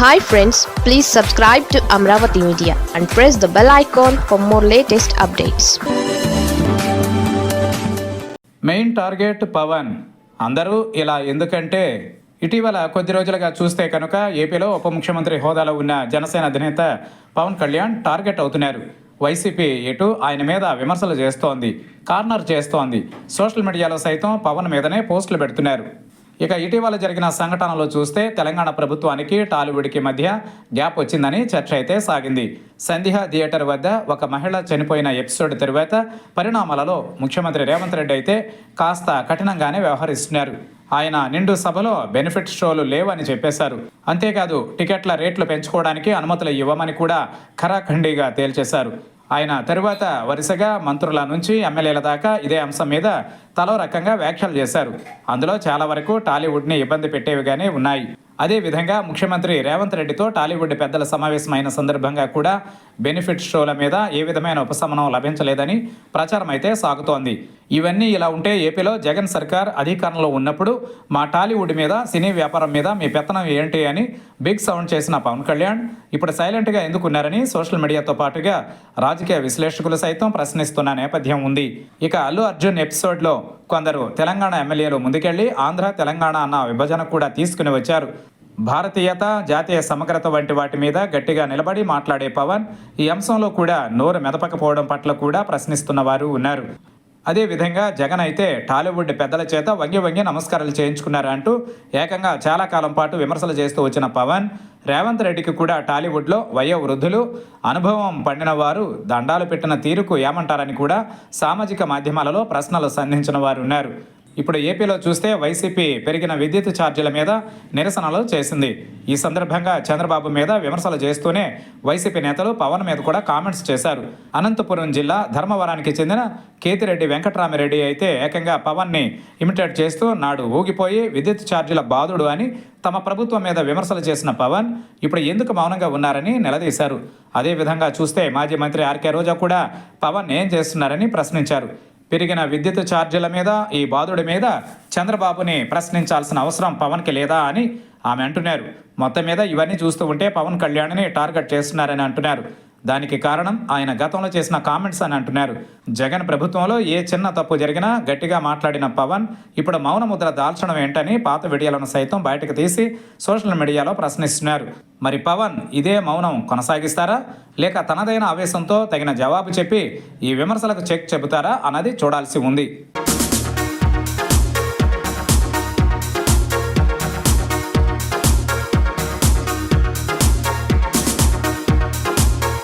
Hi friends please subscribe to Amaravati media and press the bell icon for more latest updates main target Pawan అందరూ ఇలా ఎందుకంటే ఇటీవల కొద్ది రోజులుగా చూస్తే కనుక ఏపీలో ఉప ముఖ్యమంత్రి హోదాలో ఉన్న జనసేన అధినేత పవన్ కళ్యాణ్ టార్గెట్ అవుతున్నారు. వైసీపీ ఎటు ఆయన మీద విమర్శలు చేస్తోంది కార్నర్ చేస్తోంది. సోషల్ మీడియాలో సైతం పవన్ మీదనే పోస్టులు పెడుతున్నారు. ఇక ఇటీవల జరిగిన సంఘటనలో చూస్తే తెలంగాణ ప్రభుత్వానికి టాలీవుడ్కి మధ్య గ్యాప్ వచ్చిందని చర్చ అయితే సాగింది. సంధ్య థియేటర్ వద్ద ఒక మహిళ చనిపోయిన ఎపిసోడ్ తరువాత పరిణామాలలో ముఖ్యమంత్రి రేవంత్ రెడ్డి అయితే కాస్త కఠినంగానే వ్యవహరిస్తున్నారు. ఆయన నిండు సభలో బెనిఫిట్ షోలు లేవని చెప్పేశారు. అంతేకాదు టికెట్ల రేట్లు పెంచుకోవడానికి అనుమతులు ఇవ్వమని కూడా ఖరాఖండిగా తేల్చేశారు. ఆయన తరువాత వరుసగా మంత్రుల నుంచి ఎమ్మెల్యేల దాకా ఇదే అంశం మీద తలో రకంగా వ్యాఖ్యలు చేశారు. అందులో చాలా వరకు టాలీవుడ్ని ఇబ్బంది పెట్టేవిగానే ఉన్నాయి. అదే విధంగా ముఖ్యమంత్రి రేవంత్ రెడ్డితో టాలీవుడ్ పెద్దల సమావేశమైన సందర్భంగా కూడా బెనిఫిట్ షోల మీద ఏ విధమైన ఉపశమనం లభించలేదని ప్రచారం అయితే సాగుతోంది. ఇవన్నీ ఇలా ఉంటే ఏపీలో జగన్ సర్కార్ అధికారంలో ఉన్నప్పుడు మా టాలీవుడ్ మీద సినీ వ్యాపారం మీద మీ పెత్తనం ఏంటి అని బిగ్ సౌండ్ చేసిన పవన్ కళ్యాణ్ ఇప్పుడు సైలెంట్గా ఎందుకున్నారని సోషల్ మీడియాతో పాటుగా రాజకీయ విశ్లేషకులు సైతం ప్రశ్నిస్తున్న నేపథ్యం ఉంది. ఇక అల్లు అర్జున్ ఎపిసోడ్లో కొందరు తెలంగాణ ఎమ్మెల్యేలు ముందుకెళ్ళి ఆంధ్ర తెలంగాణ అన్న విభజన కూడా తీసుకుని వచ్చారు. భారతీయత జాతీయ సమగ్రత వంటి వాటి మీద గట్టిగా నిలబడి మాట్లాడే పవన్ ఈ అంశంలో కూడా నోరు మెదపకపోవడం పట్ల కూడా ప్రశ్నిస్తున్న వారు ఉన్నారు. అదేవిధంగా జగన్ అయితే టాలీవుడ్ పెద్దల చేత వంగి వంగి నమస్కారాలు చేయించుకున్నారు అంటూ ఏకంగా చాలా కాలం పాటు విమర్శలు చేస్తూ వచ్చిన పవన్ రేవంత్ రెడ్డికి కూడా టాలీవుడ్లో వయో వృద్ధులు అనుభవం పండిన వారు దండాలు పెట్టిన తీరుకు ఏమంటారని కూడా సామాజిక మాధ్యమాలలో ప్రశ్నలు సంధించిన వారు ఉన్నారు. ఇప్పుడు ఏపీలో చూస్తే వైసీపీ పెరిగిన విద్యుత్ ఛార్జీల మీద నిరసనలు చేసింది. ఈ సందర్భంగా చంద్రబాబు మీద విమర్శలు చేస్తూనే వైసీపీ నేతలు పవన్ మీద కూడా కామెంట్స్ చేశారు. అనంతపురం జిల్లా ధర్మవరానికి చెందిన కేతిరెడ్డి వెంకటరామిరెడ్డి అయితే ఏకంగా పవన్ని ఇమిటేట్ చేస్తూ నాడు ఊగిపోయి విద్యుత్ ఛార్జీల బాధుడు అని తమ ప్రభుత్వం మీద విమర్శలు చేసిన పవన్ ఇప్పుడు ఎందుకు మౌనంగా ఉన్నారని నిలదీశారు. అదేవిధంగా చూస్తే మాజీ మంత్రి ఆర్కే రోజా కూడా పవన్ ఏం చేస్తున్నారని ప్రశ్నించారు. పెరిగిన విద్యుత్ ఛార్జీల మీద ఈ బాధుడి మీద చంద్రబాబుని ప్రశ్నించాల్సిన అవసరం పవన్కి లేదా అని ఆమె అంటున్నారు. మొత్తం మీద ఇవన్నీ చూస్తూ ఉంటే పవన్ కళ్యాణ్ని టార్గెట్ చేస్తున్నారని అంటున్నారు. దానికి కారణం ఆయన గతంలో చేసిన కామెంట్స్ అని అంటున్నారు. జగన్ ప్రభుత్వంలో ఏ చిన్న తప్పు జరిగినా గట్టిగా మాట్లాడిన పవన్ ఇప్పుడు మౌన ముద్ర దాల్చడం ఏంటని పాత వీడియోలను సైతం బయటకు తీసి సోషల్ మీడియాలో ప్రశ్నిస్తున్నారు. మరి పవన్ ఇదే మౌనం కొనసాగిస్తారా? లేక తనదైన ఆవేశంతో తగిన జవాబు చెప్పి ఈ విమర్శలకు చెక్ చెబుతారా అన్నది చూడాల్సి ఉంది.